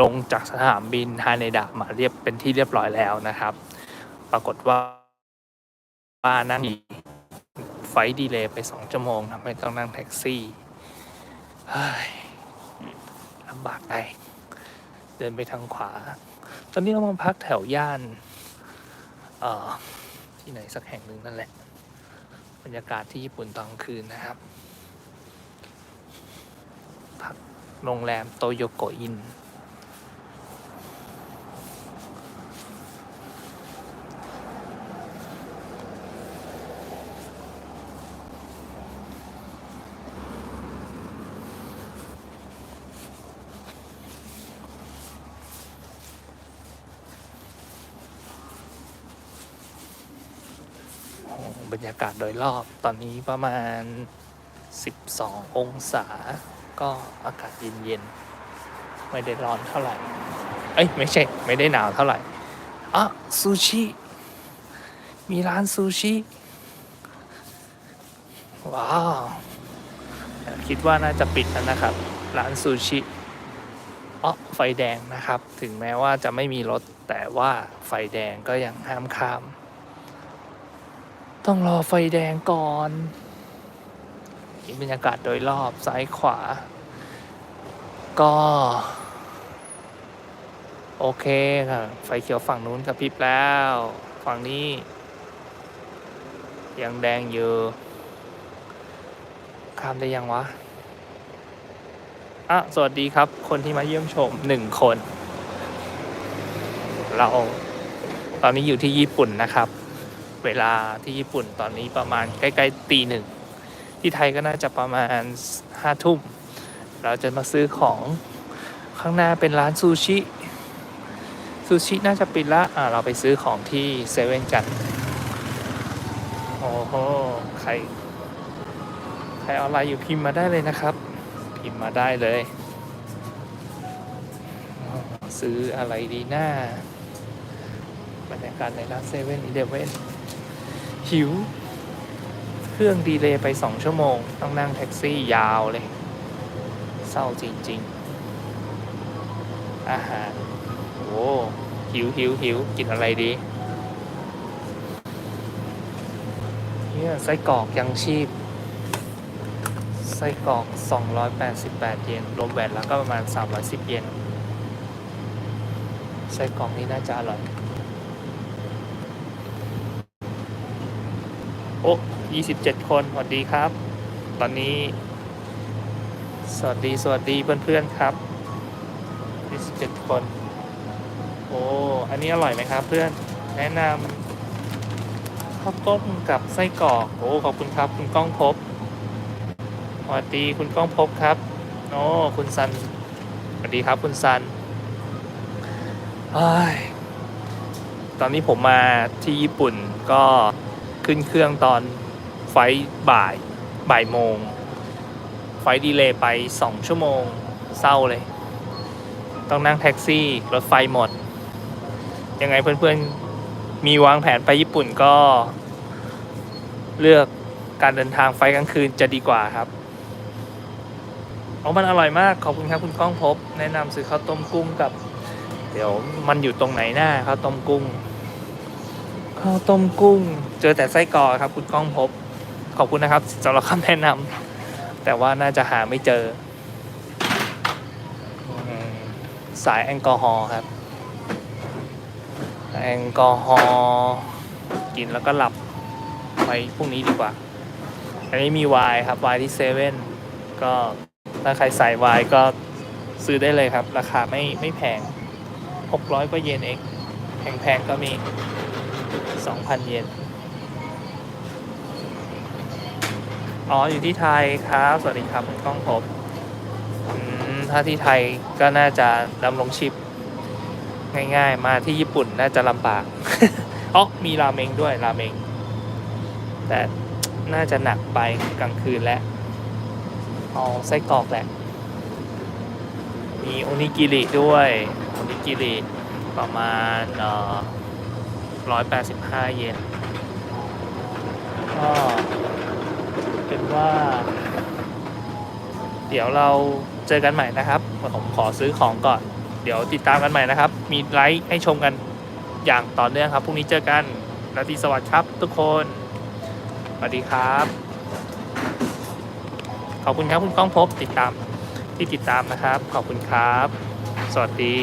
ลงจากสนามบินฮาเนดะมาเรียบเป็นที่เรียบร้อยแล้วนะครับ ปรากฏว่าว่านั่งไฟดีเลย์ไปสองชั่วโมงทำให้ต้องนั่งแท็กซี่ลำบากไปเดินไปทางขวา ตอนนี้เรามาพักแถวย่านเอ่อที่ไหนสักแห่งหนึ่งนั่นแหละ บรรยากาศที่ญี่ปุ่นตอนคืนนะครับพักโรงแรมโตโยโกอิน บรรยากาศโดยรอบตอนนี้ประมาณ 12 องศา ก็อากาศเย็นๆ ไม่ได้ร้อนเท่าไหร่ เอ้ย ไม่ใช่ ไม่ได้หนาวเท่าไหร่อะซูชิ มีร้านซูชิ ว้าว คิดว่าน่าจะปิดแล้วนะครับ ร้านซูชิอ๋อไฟแดงนะครับ ถึงแม้ว่าจะไม่มีรถ แต่ว่าไฟแดงก็ยังห้ามข้าม ต้องรอไฟแดงก่อนนี่บรรยากาศโดยรอบซ้ายขวา ก็ โอเคค่ะไฟเขียวฝั่งนู้นกระพริบแล้ว ฝั่งนี้ ยังแดงอยู่ข้ามได้ยังวะอะสวัสดีครับ คนที่มาเยี่ยมชมหนึ่งคน เราตอนนี้อยู่ที่ญี่ปุ่นนะครับ เวลาที่ญี่ปุ่นตอนนี้ประมาณใกล้ๆตีหนึ่ง ที่ไทยก็น่าจะประมาณห้าทุ่ม เราจะมาซื้อของข้างหน้าเป็นร้านซูชิซูชิน่าจะปิดละอ่าเราไปซื้อของที่เซเว่นกัน โอ้โห ใคร ใครออนไลน์อยู่พิมพ์มาได้เลยนะครับ พิมพ์มาได้เลย ซื้ออะไรดีหน้าบรรยากาศในร้านเซเว่นอีเลฟเว่น หิว เครื่องดีเลย์ไปสองชั่วโมง ต้องนั่งแท็กซี่ยาวเลย เศร้าจริง ๆ อาหารโอ้หิวหิวหิวกินอะไรดีเนี่ยไส้กรอกยังชีพไส้กรอก 288 เยน รวมแวตแล้วก็ประมาณ 310 เยน ไส้กรอกนี้น่าจะอร่อย โอ้ยี่สิบเจ็ดคนสวัสดีครับ ตอนนี้ สวัสดีสวัสดีเพื่อนๆครับยี่สิบเจ็ดคน โอ้ อันนี้อร่อยไหมครับ เพื่อน แนะนำข้าวต้มกับไส้กรอก โอ้ ขอบคุณครับคุณก้องพบสวัสดีคุณก้องพบครับโอ้คุณซันสวัสดีครับคุณซันอ้ยตอนนี้ผมมาที่ญี่ปุ่นก็ ขึ้นเครื่องตอนไฟบ่ายบ่ายโมง ไฟดีเลย์ไป2ชั่วโมงเศร้าเลย ต้องนั่งแท็กซี่รถไฟหมด ยังไงเพื่อนๆ มีวางแผนไปญี่ปุ่นก็ เลือกการเดินทางไฟกลางคืนจะดีกว่าครับเอามันอร่อยมาก ขอบคุณครับคุณก้องภพบ แนะนำซื้อข้าวต้มกุ้งกับ เดี๋ยวมันอยู่ตรงไหนหน้าข้าวต้มกุ้ง ข้าวต้มกุ้ง เจอแต่ไส้กรอกครับ คุณก้องพบ ขอบคุณนะครับสำหรับคำแนะนำแต่ว่าน่าจะหาไม่เจอ สายแอลกอฮอล์ครับ แอลกอฮอล์กินแล้วก็หลับไปพรุ่งนี้ดีกว่า อันนี้มีวน์ครับวน์ที่เซเว่นก็ถ้าใครใส่วน์ก็ซื้อได้เลยครับ ราคาไม่ไม่แพง 600กว่าเยนเอง แพงๆก็มี 2,000 เยน อ๋อ อยู่ที่ไทยครับ สวัสดีครับคุณก้องภพบอืมถ้าที่ไทยก็น่าจะดำรงชีพง่ายๆ มาที่ญี่ปุ่นน่าจะลำบาก อ๋อ มีราเมงด้วยราเมง แต่น่าจะหนักไปกลางคืนแล้วเอาไส้กรอกแหละ มีโอนิกิริด้วย โอนิกิริประมาณเอ่อ ร้อยแปดสิบห้าเยนก็เป็นว่า เดี๋ยวเราเจอกันใหม่นะครับ ผมขอซื้อของก่อน เดี๋ยวติดตามกันใหม่นะครับ มีไลฟ์ให้ชมกันอย่างต่อเนื่องครับ พรุ่งนี้เจอกันราตรีสวัสดิ์ครับทุกคน สวัสดีครับ ขอบคุณครับคุณก้องพบติดตามที่ติดตามนะครับ ขอบคุณครับ สวัสดี